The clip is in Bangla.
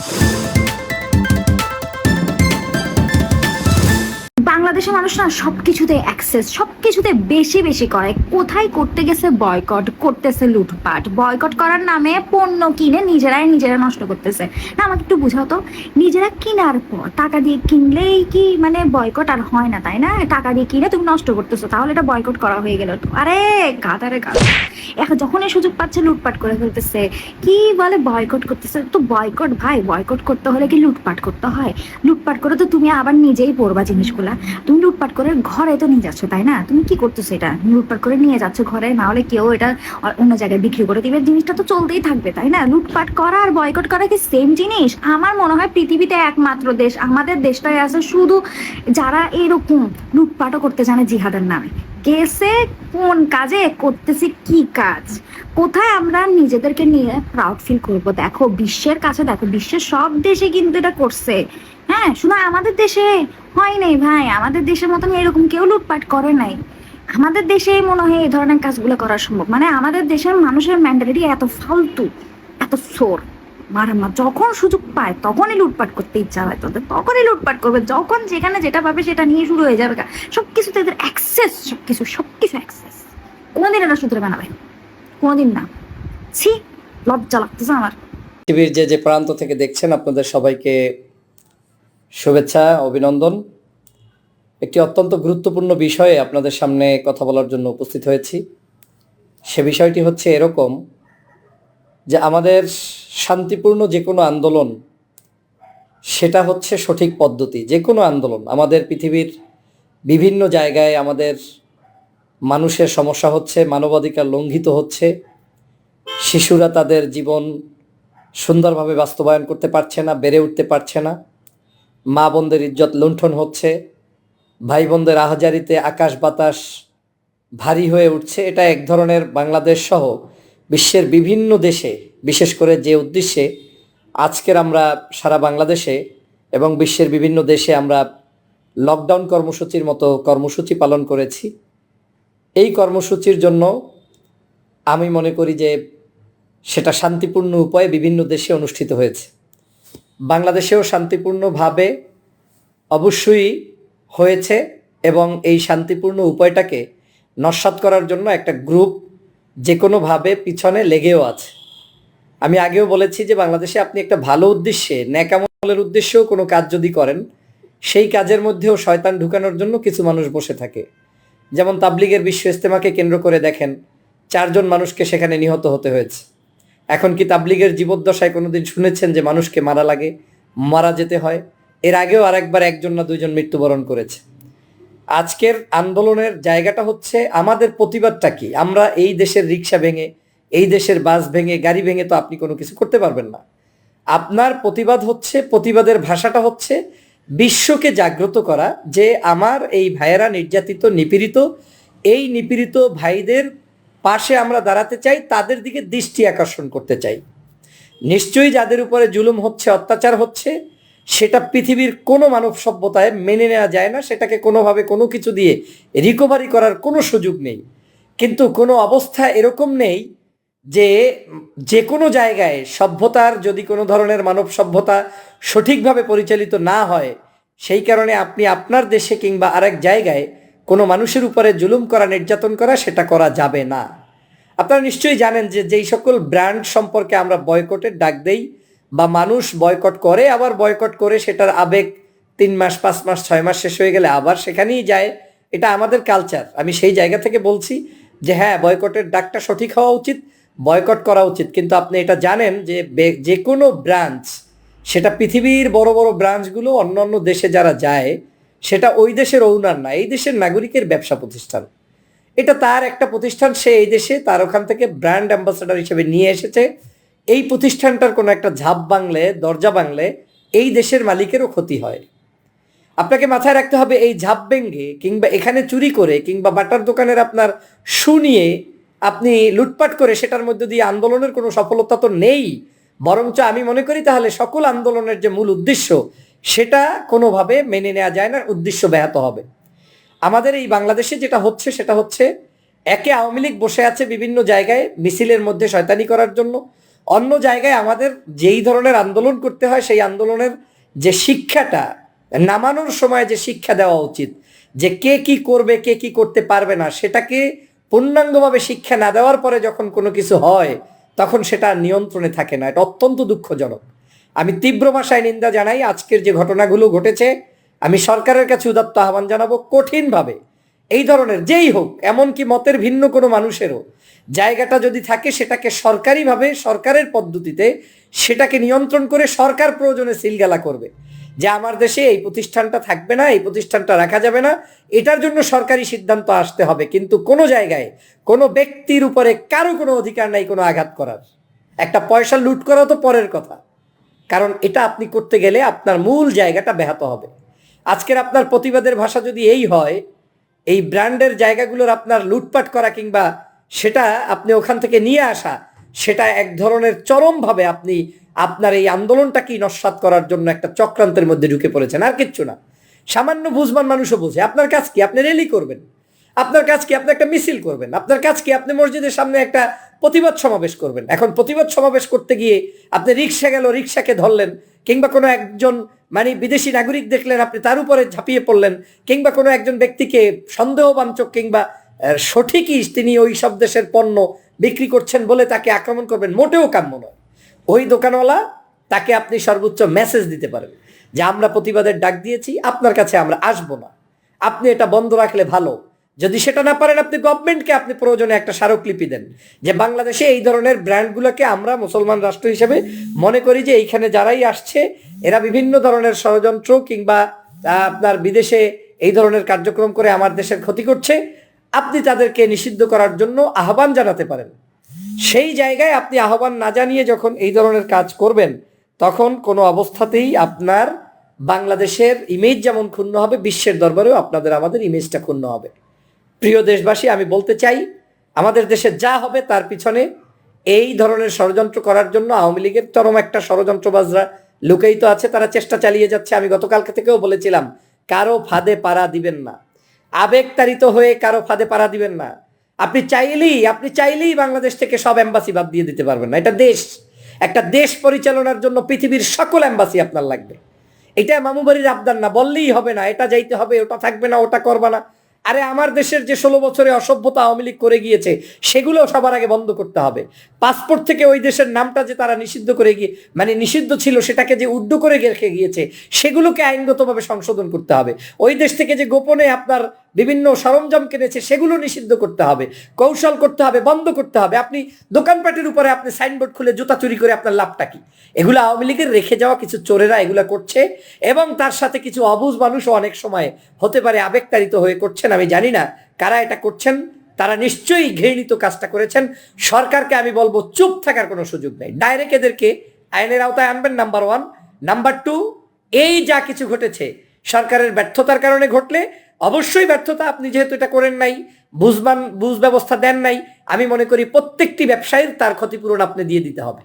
Thank you. বাংলাদেশের মানুষ না সবকিছুতে অ্যাক্সেস সব কিছুতে বেশি বেশি করে। কোথায় করতে গেছে বয়কট করতেছে লুটপাট। বয়কট করার নামে পণ্য কিনে নিজেরাই নিজেরা নষ্ট করতেছে। না, আমাকে একটু বুঝাও তো, নিজেরা কিনার পর টাকা দিয়ে কিনলেই কি মানে বয়কট আর হয় না, তাই না? টাকা দিয়ে কিনে তুমি নষ্ট করতেছো, তাহলে এটা বয়কট করা হয়ে গেল আরে গাধারে গাধা। এখন যখন এই সুযোগ পাচ্ছে লুটপাট করে ফেলতেছে, কি বলে বয়কট করতেছে? তো বয়কট ভাই বয়কট করতে হলে কি লুটপাট করতে হয়? লুটপাট করে তো তুমি আবার নিজেই পড়বা জিনিসগুলা। তুমি লুটপাট করে ঘরে তো নিয়ে যাচ্ছ, তাই না? তুমি কি করতেছো এটা? লুটপাট করে নিয়ে যাচ্ছ ঘরে, না হলে কেউ এটা অন্য জায়গায় বিক্রি করে দিবে। জিনিসটা তো চলতেই থাকবে, তাই না? লুটপাট করা আর বয়কট করা কি সেম জিনিস? আমার মনে হয় পৃথিবীতে একমাত্র দেশ, আমাদের দেশটাই আছে শুধু যারা এরকম লুটপাটও করতে জানে জিহাদের নামে। কেসে কোন কাজে? করতেছি কি কাজ? কোথায় আমরা নিজেদেরকে নিয়ে প্রাউড ফিল করব? দেখো, বিশ্বের কাছে, দেখো, বিশ্বের সব দেশে কিন্তু এটা করছে। হ্যাঁ শুধু আমাদের দেশে হয় নাই ভাই। আমাদের দেশের মতন এরকম কেউ লুটপাট করে নাই। আমাদের দেশে মনে হয় এই ধরনের কাজগুলো করা সম্ভব। মানে আমাদের দেশের মানুষের মেন্টালিটি এত ফালতু, এত সোর মারামা, যখন সুযোগ পায়, তখনই লুটপাট করতে ইচ্ছা হয় তোদের। তখনই লুটপাট করবে। যখন যেখানে যেটা পাবে সেটা নিয়ে শুরু হয়ে যাবে সব কিছুতে এদের অ্যাক্সেস সব কিছু সব কিছু অ্যাক্সেস কোনোদিন এটা শুধরে বানাবে। কোনোদিন না। ছি, লজ্জা লাগতেছে আমার। পৃথিবীর যে যে প্রান্ত থেকে দেখছেন আপনাদের সবাইকে শুভেচ্ছা, অভিনন্দন। একটি অত্যন্ত গুরুত্বপূর্ণ বিষয়ে আপনাদের সামনে কথা বলার জন্য উপস্থিত হয়েছি। সে বিষয়টি হচ্ছে এরকম যে আমাদের শান্তিপূর্ণ যে কোনো আন্দোলন, সেটা হচ্ছে সঠিক পদ্ধতি। যে কোনো আন্দোলন, আমাদের পৃথিবীর বিভিন্ন জায়গায় আমাদের মানুষের সমস্যা হচ্ছে, মানবাধিকার লঙ্ঘিত হচ্ছে। শিশুরা তাদের জীবন সুন্দরভাবে বাস্তবায়ন করতে পারছে না, বেড়ে উঠতে পারছে না। মা বোনদের ইজ্জত লুণ্ঠন হচ্ছে ভাই বোনদের আহাজারিতে আকাশ বাতাস ভারী হয়ে উঠছে। এটা এক ধরনের বাংলাদেশ সহ বিশ্বের বিভিন্ন দেশে, বিশেষ করে যে উদ্দেশ্যে আজকের আমরা সারা বাংলাদেশে এবং বিশ্বের বিভিন্ন দেশে আমরা লকডাউন কর্মসূচির মতো কর্মসূচি পালন করেছি। এই কর্মসূচির জন্য আমি মনে করি যে সেটা শান্তিপূর্ণ উপায়ে বিভিন্ন দেশে অনুষ্ঠিত হয়েছে। বাংলাদেশেও শান্তিপূর্ণভাবে অবশ্যই হয়েছে এবং এই শান্তিপূর্ণ উপায়টাকে নস্বাত করার জন্য একটা গ্রুপ যে কোনোভাবে পিছনে লেগেও আছে। আমি আগেও বলেছি যে বাংলাদেশে আপনি একটা ভালো উদ্দেশ্যে, ন্যাকামলের উদ্দেশ্যেও কোনো কাজ যদি করেন, সেই কাজের মধ্যেও শয়তান ঢুকানোর জন্য কিছু মানুষ বসে থাকে। যেমন তাবলিগের বিশ্ব ইস্তেমাকে কেন্দ্র করে দেখেন, চারজন মানুষকে সেখানে নিহত হতে হয়েছে। এখন কি তাবলিগের জীবদ্দশায় কোনোদিন শুনেছেন যে মানুষকে মারা লাগে? মারা যেতে হয়। এর আগেও আরেকবার একজন না দুইজন মৃত্যুবরণ করেছে। আজকের আন্দোলনের জায়গাটা হচ্ছে আমাদের প্রতিবাদটা কি? আমরা এই দেশের রিক্সা ভেঙে, এই দেশের বাস ভেঙে, গাড়ি ভেঙে তো আপনি কোনো কিছু করতে পারবেন না। আপনার প্রতিবাদ হচ্ছে, প্রতিবাদের ভাষাটা হচ্ছে বিশ্বকে জাগ্রত করা যে আমার এই ভাইয়েরা নির্যাতিত, নিপীড়িত, এই নিপীড়িত ভাইদের পাশে আমরা দাঁড়াতে চাই, তাদের দিকে দৃষ্টি আকর্ষণ করতে চাই। নিশ্চয়ই যাদের উপরে জুলুম হচ্ছে, অত্যাচার হচ্ছে, সেটা পৃথিবীর কোনো মানব সভ্যতায় মেনে নেওয়া যায় না, সেটাকে কোনোভাবে কোনো কিছু দিয়ে রিকভারি করার কোনো সুযোগ নেই। কিন্তু কোনো অবস্থা এরকম নেই যে যে কোনো জায়গায় সভ্যতার যদি কোনো ধরনের মানব সভ্যতা সঠিকভাবে পরিচালিত না হয়, সেই কারণে আপনি আপনার দেশে কিংবা আরেক জায়গায় কোনো মানুষের উপরে জুলুম করা, নির্যাতন করা, সেটা করা যাবে না। আপনারা নিশ্চয়ই জানেন যে যেই সকল ব্র্যান্ড সম্পর্কে আমরা বয়কটের ডাক দেই বা মানুষ বয়কট করে, আবার বয়কট করে সেটার আবেগ তিন মাস, পাঁচ মাস, ছয় মাস শেষ হয়ে গেলে আবার সেখানেই যায়। এটা আমাদের কালচার আমি সেই জায়গা থেকে বলছি যে হ্যাঁ বয়কটের ডাকটা সঠিক হওয়া উচিত, বয়কট করা উচিত। কিন্তু আপনি এটা জানেন যে যে কোনো ব্রাঞ্চ সেটা পৃথিবীর বড় বড় ব্রাঞ্চগুলো অন্য অন্য দেশে যারা যায় সেটা ওই দেশের ওনার না, এই দেশের নাগরিকের ব্যবসা প্রতিষ্ঠান। এটা তার একটা প্রতিষ্ঠান, সে এই দেশে তার ওখান থেকে ব্র্যান্ড অ্যাম্বাসেডর হিসেবে নিয়ে এসেছে। এই প্রতিষ্ঠানটার কোনো একটা ঝাপ বাংলে, দরজা বাংলে এই দেশের মালিকেরও ক্ষতি হয়। আপনাকে মাথায় রাখতে হবে, এই ঝাপ ভেঙ্গে কিংবা এখানে চুরি করে কিংবা বাটার দোকানের আপনার শু নিয়ে আপনি লুটপাট করে সেটার মধ্যে দিয়ে আন্দোলনের কোনো সফলতা তো নেই। বরঞ্চ আমি মনে করি তাহলে সকল আন্দোলনের যে মূল উদ্দেশ্য সেটা কোনোভাবে মেনে নেওয়া যায় না, উদ্দেশ্য ব্যাহত হবে। আমাদের এই বাংলাদেশে যেটা হচ্ছে, সেটা হচ্ছে একে আওয়ামী লীগ বসে আছে বিভিন্ন জায়গায় মিছিলের মধ্যে শয়তানি করার জন্য। অন্য জায়গায় আমাদের যেই ধরনের আন্দোলন করতে হয়, সেই আন্দোলনের যে শিক্ষাটা, নামানোর সময় যে শিক্ষা দেওয়া উচিত, যে কে কি করবে, কে কি করতে পারবে না, সেটাকে পূর্ণাঙ্গভাবে শিক্ষা না দেওয়ার পরে যখন কোনো কিছু হয়, তখন সেটা নিয়ন্ত্রণে থাকে না। এটা অত্যন্ত দুঃখজনক। আমি তীব্র ভাষায় নিন্দা জানাই আজকের যে ঘটনাগুলো ঘটেছে। আমি সরকারের কাছে উদাত্ত আহ্বান জানাব কঠিনভাবে। এই ধরনের যেই হোক, এমনকি মতের ভিন্ন কোনো মানুষেরও জায়গাটা যদি থাকে, সেটাকে সরকারিভাবে, সরকারের পদ্ধতিতে সেটাকে নিয়ন্ত্রণ করে সরকার প্রয়োজনে সিলগালা করবে। যে আমার দেশে এই প্রতিষ্ঠানটা থাকবে না, এই প্রতিষ্ঠানটা রাখা যাবে না, এটার জন্য সরকারি সিদ্ধান্ত আসতে হবে। কিন্তু কোনো জায়গায়, কোনো ব্যক্তির উপরে কারও কোনো অধিকার নাই কোনো আঘাত করার। একটা পয়সা লুট করা তো পরের কথা। কারণ এটা আপনি করতে গেলে আপনার মূল জায়গাটা ব্যাহত হবে। আজকের আপনার প্রতিবাদের ভাষা যদি এই হয়, এই ব্র্যান্ডের জায়গাগুলোর আপনার লুটপাট করা কিংবা সেটা আপনি ওখান থেকে নিয়ে আসা, সেটা এক ধরনের চরমভাবে আপনি আপনার এই আন্দোলনটাকেই নস্বাত করার জন্য একটা চক্রান্তের মধ্যে ঢুকে পড়েছেন, আর কিচ্ছু না। সামান্য বুঝবান মানুষও বোঝে। আপনার কাজ কি? আপনি রেলি করবেন। আপনার কাজ কি আপনি একটা মিছিল করবেন? আপনার কাজ কি আপনি মসজিদের সামনে একটা প্রতিবাদ সমাবেশ করবেন? এখন প্রতিবাদ সমাবেশ করতে গিয়ে আপনি রিক্সা গেল, রিক্সাকে ধরলেন, কিংবা কোনো একজন মানে বিদেশি নাগরিক দেখলেন, আপনি তার উপরে ঝাঁপিয়ে পড়লেন, কিংবা কোনো একজন ব্যক্তিকে সন্দেহবাঞ্চক কিংবা সঠিকই তিনি ওই সব দেশের পণ্য বিক্রি করছেন বলে তাকে আক্রমণ করবেন, মোটেও কাম্য নয়। ওই দোকানওয়ালা তাকে আপনি সর্বোচ্চ মেসেজ দিতে পারেন যে, আমরা প্রতিবাদের ডাক দিয়েছি, আপনার কাছে আমরা আসব না। আপনি এটা বন্ধ রাখলে ভালো। যদি সেটা না পারেন, আপনি গভর্নমেন্টকে আপনি প্রয়োজনে একটা স্মারকলিপি দেন যে বাংলাদেশে এই ধরনের ব্র্যান্ডগুলোকে আমরা মুসলমান রাষ্ট্র হিসেবে মনে করি যে এইখানে যারাই আসছে, এরা বিভিন্ন ধরনের ষড়যন্ত্র কিংবা আপনার বিদেশে এই ধরনের কার্যক্রম করে আমার দেশের ক্ষতি করছে, আপনি তাদেরকে নিষিদ্ধ করার জন্য আহ্বান জানাতে পারেন। সেই জায়গায় আপনি আহ্বান না জানিয়ে যখন এই ধরনের কাজ করবেন, তখন কোনো অবস্থাতেই আপনার বাংলাদেশের ইমেজ যেমন ক্ষুণ্ণ হবে, বিশ্বের দরবারেও আপনাদের, আমাদের ইমেজটা ক্ষুণ্ণ হবে। প্রিয় দেশবাসী, আমি বলতে চাই, আমাদের দেশে যা হবে তার পিছনে এই ধরনের ষড়যন্ত্র করার জন্য আওয়ামী লীগের চরম একটা ষড়যন্ত্রবাজরা লুকায়িত আছে, তারা চেষ্টা চালিয়ে যাচ্ছে। আমি গতকালকে থেকেও বলেছিলাম, কারও ফাঁদে পাড়া দিবেন না। আবেগতাড়িত হয়ে কারও ফাঁদে পাড়া দিবেন না। আপনি চাইলেই আপনি চাইলেই বাংলাদেশ থেকে সব অ্যাম্বাসি বাদ দিয়ে দিতে পারবেন না। এটা দেশ। একটা দেশ পরিচালনার জন্য পৃথিবীর সকল অ্যাম্বাসি আপনার লাগবে। এটা মামু বাড়ির আবদার না, বললেই হবে না, এটা যাইতে হবে, ওটা থাকবে না, ওটা করবা না। আরে আমার দেশের যে ষোলো বছরে অসভ্যতা আওয়ামী লীগ করে গিয়েছে, সেগুলো সবার আগে বন্ধ করতে হবে। পাসপোর্ট থেকে ওই দেশের নামটা যে তারা নিষিদ্ধ করে গিয়ে মানে নিষিদ্ধ ছিল, সেটাকে যে উড্ডু করে রেখে গিয়েছে, সেগুলোকে আইনগতভাবে সংশোধন করতে হবে। ওই দেশ থেকে যে গোপনে আপনার বিভিন্ন সরঞ্জাম কিনেছে, সেগুলো নিষিদ্ধ করতে হবে, কৌশল করতে হবে, বন্ধ করতে হবে। আপনি দোকানপাটের উপরে আপনি সাইনবোর্ড খুলে জুতা চুরি করে আপনার লাভটা কি? এগুলো আওয়ামী লীগের রেখে যাওয়া কিছু চোরেরা এগুলো করছে এবং তার সাথে কিছু অবুজ মানুষও অনেক সময় হতে পারে আবেগতাড়িত হয়ে করছেন, আমি জানি না কারা এটা করছেন। তারা নিশ্চয়ই ঘৃণিত কাজটা করেছেন। সরকারকে আমি বলব, চুপ থাকার কোনো সুযোগ নেই। ডাইরেক্ট এদেরকে আইনের আওতায় আনবেন নাম্বার ওয়ান নাম্বার টু এই যা কিছু ঘটেছে, সরকারের ব্যর্থতার কারণে ঘটলে অবশ্যই ব্যর্থতা আপনি যেহেতু এটা করেন নাই, বুঝবান বুঝ ব্যবস্থা দেন নাই, আমি মনে করি প্রত্যেকটি ব্যবসায়ীর তার ক্ষতিপূরণ আপনি দিয়ে দিতে হবে।